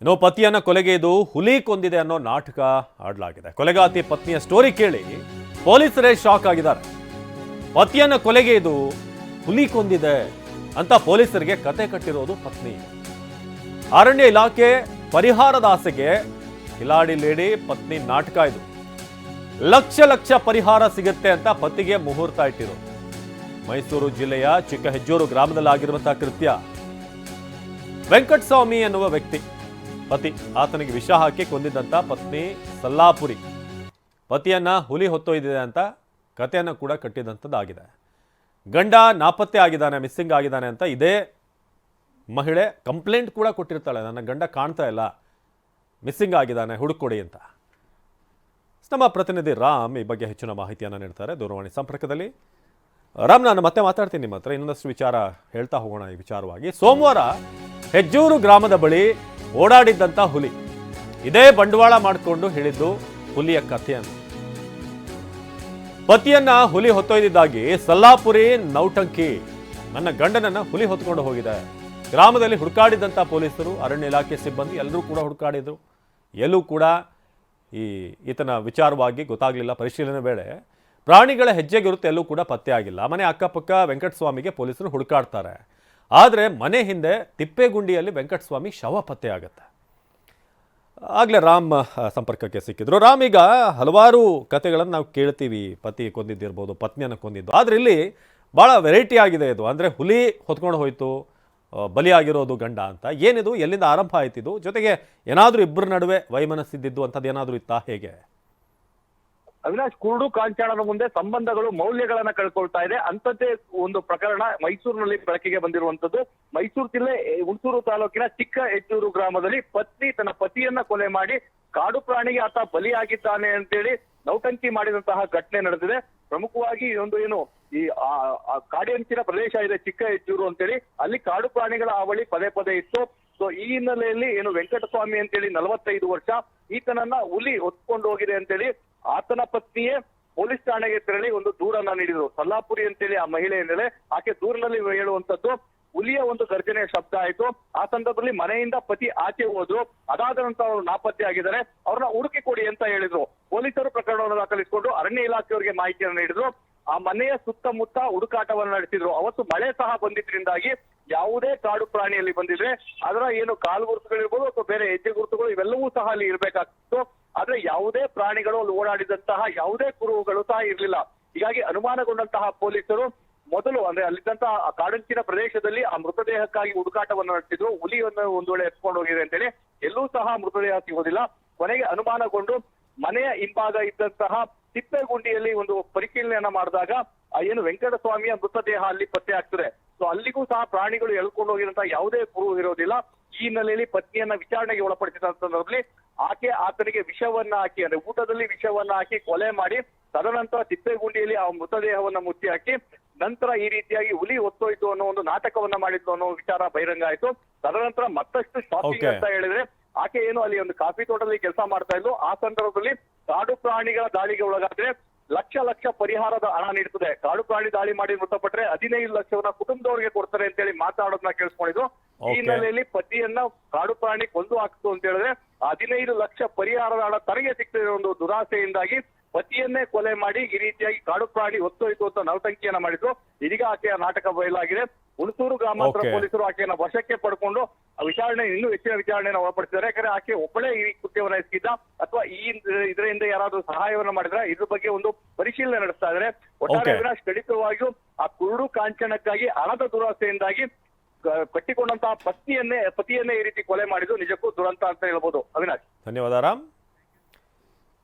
ಇನ್ನು ಪತಿಯನ್ನ ಕೊಲೆಗೈದು ಹುಲಿ ಕೊಂದಿದೆ ಅನ್ನೋ ನಾಟಕ ಆಡಲಾಗಿದೆ. ಕೊಲೆಗಾತಿ ಪತ್ನಿಯ ಸ್ಟೋರಿ ಕೇಳಿ ಪೊಲೀಸರೇ ಶಾಕ್ ಆಗಿದ್ದಾರೆ. ಪತಿಯನ್ನ ಕೊಲೆಗೈದು ಹುಲಿ ಕೊಂದಿದೆ ಅಂತ ಪೊಲೀಸರಿಗೆ ಕತೆ ಕಟ್ಟಿರೋದು ಪತ್ನಿ. ಅರಣ್ಯ ಇಲಾಖೆ ಪರಿಹಾರದ ಆಸೆಗೆ ಕಿಲಾಡಿ ಲೇಡಿ ಪತ್ನಿ ನಾಟಕ ಇದು. ಲಕ್ಷ ಲಕ್ಷ ಪರಿಹಾರ ಸಿಗುತ್ತೆ ಅಂತ ಪತಿಗೆ ಮುಹೂರ್ತ ಇಟ್ಟಿರೋದು. ಮೈಸೂರು ಜಿಲ್ಲೆಯ ಚಿಕ್ಕ ಹೆಜ್ಜೂರು ಗ್ರಾಮದಲ್ಲಾಗಿರುವಂತಹ ಕೃತ್ಯ. ವೆಂಕಟಸ್ವಾಮಿ ಎನ್ನುವ ವ್ಯಕ್ತಿ. ಪತಿ ಆತನಿಗೆ ವಿಷ ಹಾಕಿ ಕೊಂದಿದ್ದಂಥ ಪತ್ನಿ ಸಲ್ಲಾಪುರಿ. ಪತಿಯನ್ನು ಹುಲಿ ಹೊತ್ತೊಯ್ದಿದೆ ಅಂತ ಕಥೆಯನ್ನು ಕೂಡ ಕಟ್ಟಿದಂಥದ್ದಾಗಿದೆ. ಗಂಡ ನಾಪತ್ತೆ ಆಗಿದ್ದಾನೆ, ಮಿಸ್ಸಿಂಗ್ ಆಗಿದ್ದಾನೆ ಅಂತ ಇದೇ ಮಹಿಳೆ ಕಂಪ್ಲೇಂಟ್ ಕೂಡ ಕೊಟ್ಟಿರ್ತಾಳೆ. ನನ್ನ ಗಂಡ ಕಾಣ್ತಾ ಇಲ್ಲ, ಮಿಸ್ಸಿಂಗ್ ಆಗಿದ್ದಾನೆ ಹುಡುಕೊಡಿ ಅಂತ. ನಮ್ಮ ಪ್ರತಿನಿಧಿ ರಾಮ್ ಈ ಬಗ್ಗೆ ಹೆಚ್ಚಿನ ಮಾಹಿತಿಯನ್ನು ನೀಡ್ತಾರೆ. ದೂರವಾಣಿ ಸಂಪರ್ಕದಲ್ಲಿ ರಾಮ್ ನಾನು ಮತ್ತೆ ಮಾತಾಡ್ತೀನಿ. ನಿಮ್ಮ ಹತ್ರ ಇನ್ನೊಂದಷ್ಟು ವಿಚಾರ ಹೇಳ್ತಾ ಹೋಗೋಣ ಈ ವಿಚಾರವಾಗಿ. ಸೋಮವಾರ ಹೆಜ್ಜೂರು ಗ್ರಾಮದ ಬಳಿ ಓಡಾಡಿದ್ದಂಥ ಹುಲಿ. ಇದೇ ಬಂಡವಾಳ ಮಾಡಿಕೊಂಡು ಹೇಳಿದ್ದು ಹುಲಿಯ ಕಥೆಯನ್ನು. ಪತಿಯನ್ನ ಹುಲಿ ಹೊತ್ತೊಯ್ದಿದ್ದಾಗಿ ಸಲ್ಲಾಪುರಿ ನೌಟಂಕಿ ನನ್ನ ಗಂಡನನ್ನ ಹುಲಿ ಹೊತ್ಕೊಂಡು ಹೋಗಿದೆ. ಗ್ರಾಮದಲ್ಲಿ ಹುಡುಕಾಡಿದಂಥ ಪೊಲೀಸರು, ಅರಣ್ಯ ಇಲಾಖೆ ಸಿಬ್ಬಂದಿ ಎಲ್ಲರೂ ಕೂಡ ಹುಡುಕಾಡಿದರು. ಎಲ್ಲೂ ಕೂಡ ಈ ಈತನ ವಿಚಾರವಾಗಿ ಗೊತ್ತಾಗಲಿಲ್ಲ, ಪರಿಶೀಲನೆ ವೇಳೆ ಪ್ರಾಣಿಗಳ ಹೆಜ್ಜೆಗಿರುತ್ತೆ, ಎಲ್ಲೂ ಕೂಡ ಪತ್ತೆ ಆಗಿಲ್ಲ ಮನೆ ಅಕ್ಕಪಕ್ಕ ವೆಂಕಟಸ್ವಾಮಿಗೆ ಪೊಲೀಸರು ಹುಡುಕಾಡ್ತಾರೆ. ಆದರೆ ಮನೆ ಹಿಂದೆ ತಿಪ್ಪೇಗುಂಡಿಯಲ್ಲಿ ವೆಂಕಟಸ್ವಾಮಿ ಶವ ಪತ್ತೆ ಆಗುತ್ತೆ. ಆಗಲೇ ರಾಮ್ ಸಂಪರ್ಕಕ್ಕೆ ಸಿಕ್ಕಿದ್ರು. ರಾಮ್ ಈಗ ಹಲವಾರು ಕತೆಗಳನ್ನು ನಾವು ಕೇಳ್ತೀವಿ. ಪತಿ ಕೊಂದಿದ್ದಿರ್ಬೋದು, ಪತ್ನಿಯನ್ನು ಕೊಂದಿದ್ದು. ಆದರೆ ಇಲ್ಲಿ ಭಾಳ ವೆರೈಟಿ ಆಗಿದೆ ಇದು. ಅಂದರೆ ಹುಲಿ ಹೊತ್ಕೊಂಡು ಹೋಯಿತು ಬಲಿಯಾಗಿರೋದು ಗಂಡ ಅಂತ. ಏನಿದು? ಎಲ್ಲಿಂದ ಆರಂಭ ಆಯ್ತಿದು? ಜೊತೆಗೆ ಏನಾದರೂ ಇಬ್ಬರ ನಡುವೆ ವೈಮನಸ್ಸಿದ್ದು ಅಂಥದ್ದು ಏನಾದರೂ ಇತ್ತಾ? ಹೇಗೆ? ಅವಿನಾಶ್ ಕುರುಡು ಕಾಂಚಾಣನ ಮುಂದೆ ಸಂಬಂಧಗಳು, ಮೌಲ್ಯಗಳನ್ನ ಕಳ್ಕೊಳ್ತಾ ಇದೆ. ಅಂತದ್ದೇ ಒಂದು ಪ್ರಕರಣ ಮೈಸೂರಿನಲ್ಲಿ ಬೆಳಕಿಗೆ ಬಂದಿರುವಂತದ್ದು ಮೈಸೂರು ಜಿಲ್ಲೆ ಹುಣಸೂರು ತಾಲೂಕಿನ ಚಿಕ್ಕ ಹೆಚ್ಚೂರು ಗ್ರಾಮದಲ್ಲಿ ಪತ್ನಿ ತನ್ನ ಪತಿಯನ್ನ ಕೊಲೆ ಮಾಡಿ ಕಾಡು ಪ್ರಾಣಿಗೆ ಆತ ಬಲಿಯಾಗಿದ್ದಾನೆ ಅಂತೇಳಿ ನೌಟಂಕಿ ಮಾಡಿದಂತಹ ಘಟನೆ ನಡೆದಿದೆ. ಪ್ರಮುಖವಾಗಿ ಒಂದು ಏನು, ಈ ಕಾಡಿಯಂಚಿನ ಪ್ರದೇಶ ಇದೆ ಚಿಕ್ಕ ಹೆಚ್ಚೂರು ಅಂತೇಳಿ. ಅಲ್ಲಿ ಕಾಡು ಪ್ರಾಣಿಗಳ ಹಾವಳಿ ಪದೇ ಪದೇ ಇತ್ತು. ಸೊ ಈ ಹಿನ್ನೆಲೆಯಲ್ಲಿ ಏನು ವೆಂಕಟಸ್ವಾಮಿ ಅಂತೇಳಿ ನಲವತ್ತೈದು ವರ್ಷ ಈತನನ್ನ ಹುಲಿ ಹೊತ್ಕೊಂಡು ಹೋಗಿದೆ ಅಂತೇಳಿ ಆತನ ಪತ್ನಿಯೇ ಪೊಲೀಸ್ ಠಾಣೆಗೆ ತೆರಳಿ ಒಂದು ದೂರನ್ನ ನೀಡಿದ್ರು. ಸಲ್ಲಾಪುರಿ ಅಂತೇಳಿ ಆ ಮಹಿಳೆ ಹಿನ್ನೆಲೆ ಆಕೆ ದೂರಿನಲ್ಲಿ ಹೇಳುವಂತದ್ದು ಹುಲಿಯ ಒಂದು ಗರ್ಜನೆಯ ಶಬ್ದ ಆಯ್ತು. ಆ ಸಂದರ್ಭದಲ್ಲಿ ಮನೆಯಿಂದ ಪತಿ ಆಚೆ ಹೋದ್ರು. ಅದಾದ ನಂತರ ಅವರು ನಾಪತ್ತೆ ಆಗಿದ್ದಾರೆ. ಅವ್ರನ್ನ ಹುಡುಕಿ ಕೊಡಿ ಅಂತ ಹೇಳಿದ್ರು. ಪೊಲೀಸರು ಪ್ರಕರಣವನ್ನು ದಾಖಲಿಸಿಕೊಂಡು ಅರಣ್ಯ ಇಲಾಖೆಯವರಿಗೆ ಮಾಹಿತಿಯನ್ನು ನೀಡಿದ್ರು. ಆ ಮನೆಯ ಸುತ್ತಮುತ್ತ ಹುಡುಕಾಟವನ್ನು ನಡೆಸಿದ್ರು. ಅವತ್ತು ಮಳೆ ಸಹ ಬಂದಿದ್ರಿಂದಾಗಿ ಯಾವುದೇ ಕಾಡು ಪ್ರಾಣಿಯಲ್ಲಿ ಬಂದಿದ್ರೆ ಅದರ ಏನು ಕಾಲು ಗುರುತುಗಳಿರ್ಬೋದು ಅಥವಾ ಬೇರೆ ಹೆಜ್ಜೆ ಗುರುತುಗಳು ಇವೆಲ್ಲವೂ ಸಹ ಅಲ್ಲಿ ಇರಬೇಕಾಗ್ತಿತ್ತು. ಆದ್ರೆ ಯಾವುದೇ ಪ್ರಾಣಿಗಳು ಅಲ್ಲಿ ಓಡಾಡಿದಂತಹ ಯಾವುದೇ ಕುರುಹುಗಳು ಸಹ ಇರಲಿಲ್ಲ. ಹೀಗಾಗಿ ಅನುಮಾನಗೊಂಡಂತಹ ಪೊಲೀಸರು ಮೊದಲು ಅಂದ್ರೆ ಅಲ್ಲಿದ್ದಂತಹ ಕಾಡಂಚಿನ ಪ್ರದೇಶದಲ್ಲಿ ಆ ಮೃತದೇಹಕ್ಕಾಗಿ ಹುಡುಕಾಟವನ್ನು ನಡೆಸಿದ್ರು. ಹುಲಿಯನ್ನು ಒಂದು ವೇಳೆ ಎತ್ಕೊಂಡು ಹೋಗಿದೆ ಅಂತೇಳಿ ಎಲ್ಲೂ ಸಹ ಮೃತದೇಹ ಸಿಗೋದಿಲ್ಲ. ಕೊನೆಗೆ ಅನುಮಾನಗೊಂಡು ಮನೆಯ ಹಿಂಭಾಗ ಇದ್ದಂತಹ ತಿಪ್ಪೆಗುಂಡಿಯಲ್ಲಿ ಒಂದು ಪರಿಶೀಲನೆಯನ್ನ ಮಾಡಿದಾಗ ಆ ಏನು ವೆಂಕಟಸ್ವಾಮಿಯ ಮೃತದೇಹ ಅಲ್ಲಿ ಪತ್ತೆ ಆಗ್ತದೆ. ಅಲ್ಲಿಗೂ ಸಹ ಪ್ರಾಣಿಗಳು ಎಳ್ಕೊಂಡು ಹೋಗಿರುವಂತಹ ಯಾವುದೇ ಪುರುವು ಇರೋದಿಲ್ಲ. ಈ ಹಿನ್ನೆಲೆಯಲ್ಲಿ ಪತ್ನಿಯನ್ನ ವಿಚಾರಣೆಗೆ ಒಳಪಡಿಸಿದ ಸಂದರ್ಭದಲ್ಲಿ ಆಕೆ ಆತನಿಗೆ ವಿಷವನ್ನ ಹಾಕಿ ಅಂದ್ರೆ ಊಟದಲ್ಲಿ ವಿಷವನ್ನ ಹಾಕಿ ಕೊಲೆ ಮಾಡಿ ತದನಂತರ ತಿಪ್ಪೆಗುಂಡಿಯಲ್ಲಿ ಆ ಮೃತದೇಹವನ್ನ ಮುಚ್ಚಿ ಹಾಕಿ ನಂತರ ಈ ರೀತಿಯಾಗಿ ಹುಲಿ ಹೊತ್ತೋಯ್ತು ಅನ್ನೋ ಒಂದು ನಾಟಕವನ್ನ ಮಾಡಿದ್ದು ಅನ್ನೋ ವಿಚಾರ ಬಹಿರಂಗ ಆಯ್ತು. ತದನಂತರ ಮತ್ತಷ್ಟು ಶಾಪಿಂಗ್ ಅಂತ ಹೇಳಿದ್ರೆ ಆಕೆ ಏನು ಅಲ್ಲಿ ಒಂದು ಕಾಫಿ ತೋಟದಲ್ಲಿ ಕೆಲಸ ಮಾಡ್ತಾ ಇದ್ಲು. ಆ ಸಂದರ್ಭದಲ್ಲಿ ಕಾಡು ಪ್ರಾಣಿಗಳ ದಾಳಿಗೆ ಒಳಗಾದ್ರೆ ಲಕ್ಷ ಲಕ್ಷ ಪರಿಹಾರದ ಹಣ ನೀಡ್ತದೆ ಕಾಡು ಪ್ರಾಣಿ ದಾಳಿ ಮಾಡಿ ಮೃತಪಟ್ರೆ ಹದಿನೈದು ಲಕ್ಷವನ್ನ ಕುಟುಂಬದವರಿಗೆ ಕೊಡ್ತಾರೆ ಅಂತ ಹೇಳಿ ಮಾತಾಡೋದನ್ನ ಕೇಳಿಸ್ಕೊಂಡಿದ್ದು ಈ. ಹಿನ್ನೆಲೆಯಲ್ಲಿ ಪತಿಯನ್ನ ಕಾಡು ಪ್ರಾಣಿ ಕೊಂದು ಹಾಕ್ತು ಅಂತ ಹೇಳಿದ್ರೆ ಹದಿನೈದು ಲಕ್ಷ ಪರಿಹಾರದ ಹಣ ತನಗೆ ಸಿಗ್ತದೆ ಒಂದು ದುರಾಸೆಯಿಂದಾಗಿ ಪತಿಯನ್ನೇ ಕೊಲೆ ಮಾಡಿ ಈ ರೀತಿಯಾಗಿ ಕಾಡು ಪ್ರಾಣಿ ಹೊತ್ತೊಯ್ತು ಅಂತ ನವಟಂಕಿಯನ್ನ ಮಾಡಿದ್ರು ಇದೀಗ ಆಕೆಯ ನಾಟಕ ಬಯಲಾಗಿದೆ ಹುಣಸೂರು ಗ್ರಾಮಾಂತರ. ಪೊಲೀಸರು ಆಕೆಯನ್ನ ವಶಕ್ಕೆ ಪಡ್ಕೊಂಡು ವಿಚಾರಣೆ ಇನ್ನೂ ಹೆಚ್ಚಿನ ವಿಚಾರಣೆಯನ್ನು ಒಳಪಡಿಸಿದ್ದಾರೆ. ಯಾಕಂದ್ರೆ ಆಕೆ ಒಬ್ಬಳೇ ಈ ಕೃತ್ಯವನ್ನು ಎಸಗಿದ್ದ ಅಥವಾ ಈ ಇದರಿಂದ ಯಾರಾದ್ರೂ ಸಹಾಯವನ್ನ ಮಾಡಿದ್ರೆ ಇದ್ರ ಬಗ್ಗೆ ಒಂದು ಪರಿಶೀಲನೆ ನಡೆಸ್ತಾ ಇದ್ದಾರೆ. ಒಟ್ಟಾರೆ ಖಂಡಿತವಾಗಿಯೂ ಆ ಕುರುಡು ಕಾಂಚನಕ್ಕಾಗಿ ಹಣದ ದುರಾಸೆಯಿಂದಾಗಿ ಕಟ್ಟಿಕೊಂಡಂತಹ ಪತ್ನಿಯನ್ನೇ ಪತಿಯನ್ನೇ ಈ ರೀತಿ ಕೊಲೆ ಮಾಡಿದ್ದು ನಿಜಕ್ಕೂ ದುರಂತ ಅಂತ ಹೇಳ್ಬೋದು. ಅವಿನಾಶ್. ಧನ್ಯವಾದ ರಾಮ್.